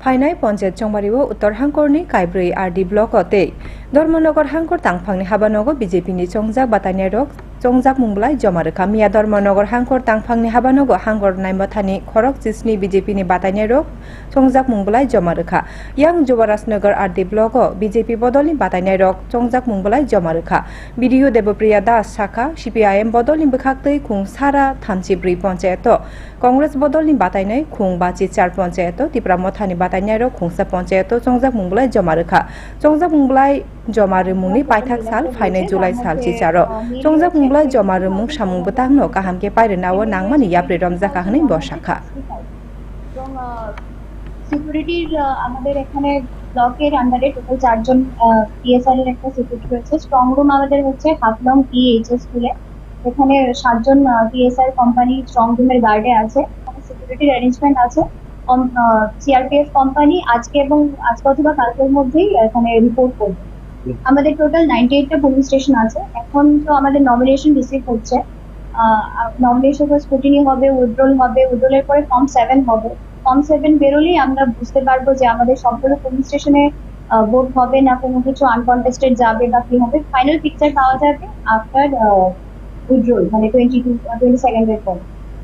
फाइनाय पन्चायत चंबारिव उत्तर हांखरनि काइब्रै RD ब्लकते Dharmanagar हांखर तांफांनि हाबानगो बिजेपिनि चंजाक बातायनाय रक चंगjakमुंगलाई जमारोखा मिया धर्मनगर हांखर तांफांनि हाबानगो हांखर नायमथानि खरक जिस्नि बिजेपिनि बातायनाय रग चंगjakमुंगलाई जमारोखा यांग जवाराजनगर आरडि ब्लगो बिजेपि बदलनि बातायनाय रग चंगjakमुंगलाई जमारोखा बिडियु देबप्रिया दास शाखा सिपिआइएम बदलनि बोखाक्तै खुं सारा थामजिब्रै पन्चायत কংগ্রেস বদলনি বাতাইনাই খুং বাচি চার পঞ্চায়েত তিপ্রা মথানি বাতাইনাইর খুংসা পঞ্চায়েত চংজাক মুংলাই জমা রেখা চংজাক মুংলাই jomaremung ni paithak sal phainai julai sal chi charo chongjak munglai jomaremung samung batang no kaham ke paire nawo nangmani সিকিউরিটির আমাদের এখানে ব্লকের আন্ডারে টোটাল চারজন পিএসআর এর একটা সিকিউরিটি রয়েছে। স্ট্রং রুম আমাদের হচ্ছে হাফলং ই স্কুলে এখানে সাতজন পিএসআর কোম্পানি স্ট্রং রুমের গার্ডে আছে। সিকিউরিটির অ্যারেঞ্জমেন্ট আছে। সিআরপিএফ কোম্পানি আজকে এবং আজকে অথবা কালকের মধ্যেই এখানে রিপোর্ট করবে। আমাদের টোটাল নাইনটি এইটটা পুলিশ স্টেশন আছে। এখন তো আমাদের নমিনেশন রিসিভ হচ্ছে। নমিনেশন স্ক্রুটিনি হবে উইথড্রল হবে উইথড্রলের পরে ফর্ম সেভেন হবে। ফর্ম সেভেন বেরোলেই আমরা বুঝতে পারব যে আমাদের সবগুলো পুলিশ স্টেশনে ভোট হবে না, কোনো কিছু আনকন্টেস্টেড যাবে বা কি হবে। ফাইনাল পিকচার পাওয়া যাবে আফটার উইথড্রল মানে টোয়েন্টি টু টোয়েন্টি সেকেন্ডের পর।